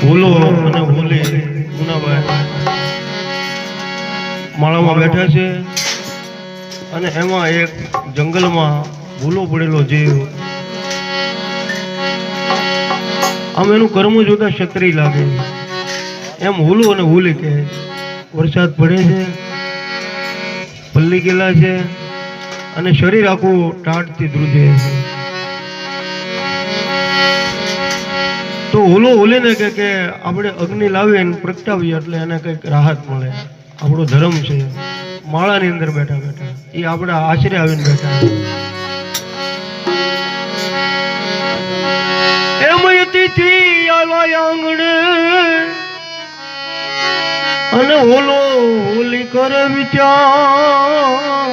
ભૂલો અને માળામાં બેઠા છે અને એમાં એક જંગલમાં ભૂલો પડેલો જીવ આમ એનું કર્મ જોતા ક્ષત્રિય લાગે એમ હુલું અને હુલી કે વરસાદ પડે છે, પલ્લી ગયેલા છે અને શરીર આખું ટાટથી ધ્રુજે છે. તો હોલો હોલીને કે કે આપણે અગ્નિ લાવીએ અને પ્રગટાવીએ એટલે એને કંઈક રાહત મળે. આપણો ધર્મ છે. માળાની અંદર બેઠા બેઠા. એ આપણા આશરે આવીને બેઠા હોલો હોલી કર વિચાર.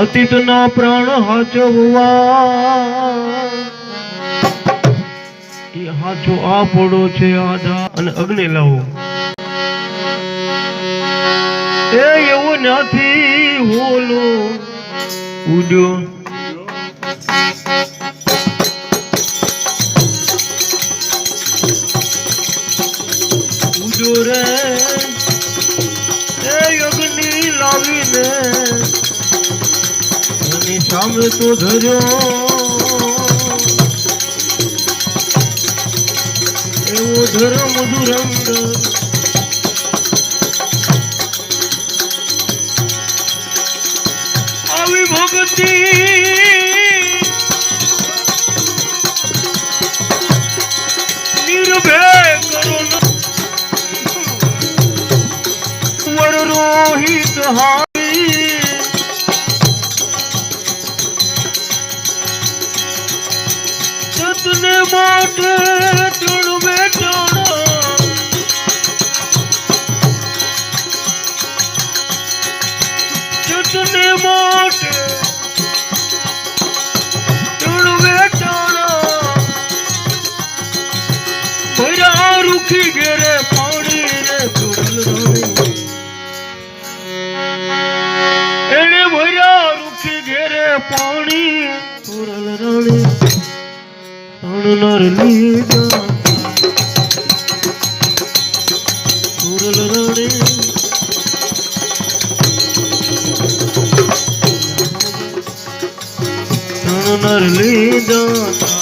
અતીતના પ્રાણ હાચવવા. એ હાચો આ પડો છે આધા. અને અગ્નિ લાવો. એ એવું નથી હોલો. ઉડ્યો. લાવીને એની સામે તો ધર્યો. એવો ધર્મ ધુરંધર આવી ભક્તિ નિર્ભય વર રોહિત હારી સતને માટે ત્રણ બેટાણા સતને માટે ત્રણ બેટાણા ભર્યા રૂખી ઘેરે પાણી ઘેરે પાણી સુરલ રાણી અણનર લીધા સુરલ રાણી અણનર લીધા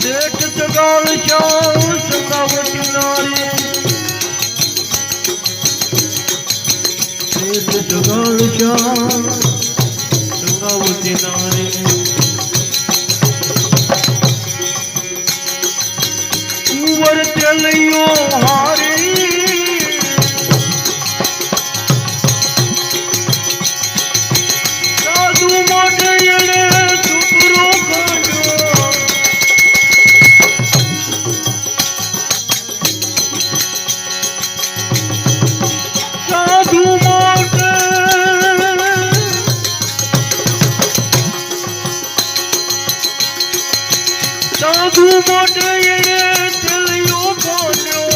શેઠ શ્યામ સંગાવતી નારી. કુંવર તેલૈયો સાધુ માટે એણે તેલિયો કાઢ્યો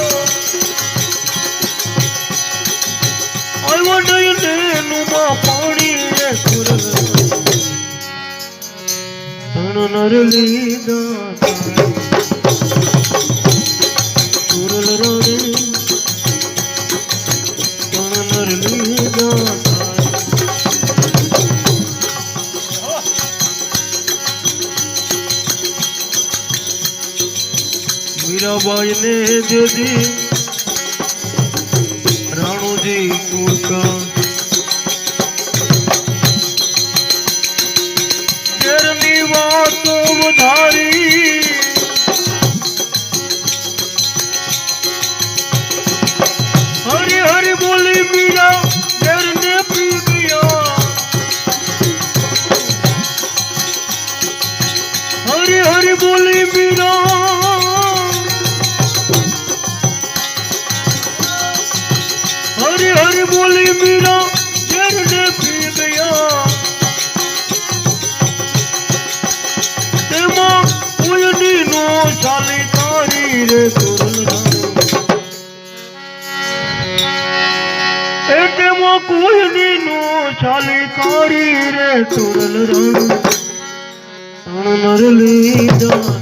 આવ્યો નહીં નેનુમાં પાણી રે. સુરલ તણ નર લીધા સુરલ રોડે તણ નર લીધા રાણુજી કુકા ઘેરની વાતો વધારી. હરી હરી બોલી મીરા ઘેરને પી ગયા હરી હરી ਅਲੀ ਮੀਰਾ ਜਰ ਨੇ ਪੀ ਗਿਆ ਤੇ ਮੋ ਉਯਨੀ ਨੂੰ ਛਾਲੀ ਤਾਰੀ ਰੇ ਸੁਰਨ ਤੇ ਮੋ ਕੁਯਨੀ ਨੂੰ ਛਾਲੀ ਤਾਰੀ ਰੇ ਤੁਰਲ ਰੰਗ ਤਣ ਨਰਲੀ ਦਾ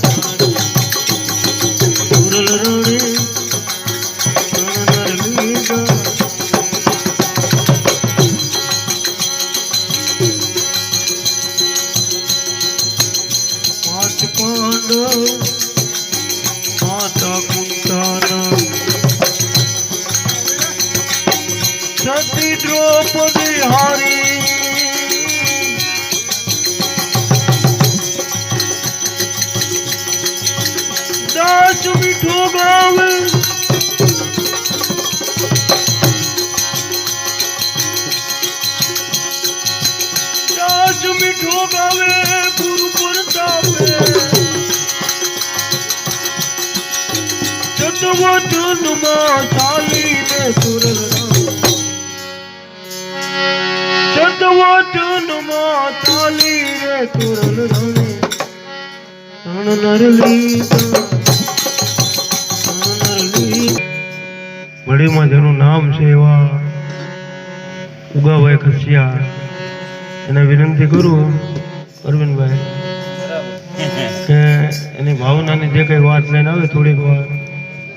સતી દ્રૌપદી હારી દાસ મીઠો ગાવે. દાસ મીઠો ગાવે ગુરુ પરતાપે. ચાલીને સુરલ નરલી વડીમાં જેનું નામ છે એવા ઉગાભાઈ ખસિયા એને વિનંતી કરું અરવિંદભાઈ, કે એની ભાવનાની જે કઈ વાત લઈને આવે થોડીક વાર,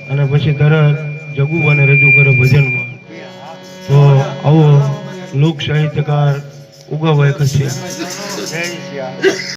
અને પછી તરત જગુબાને રજૂ કરે ભજનમાં. તો આવો લોક સાહિત્યકાર ઉગાવાય ખસિયા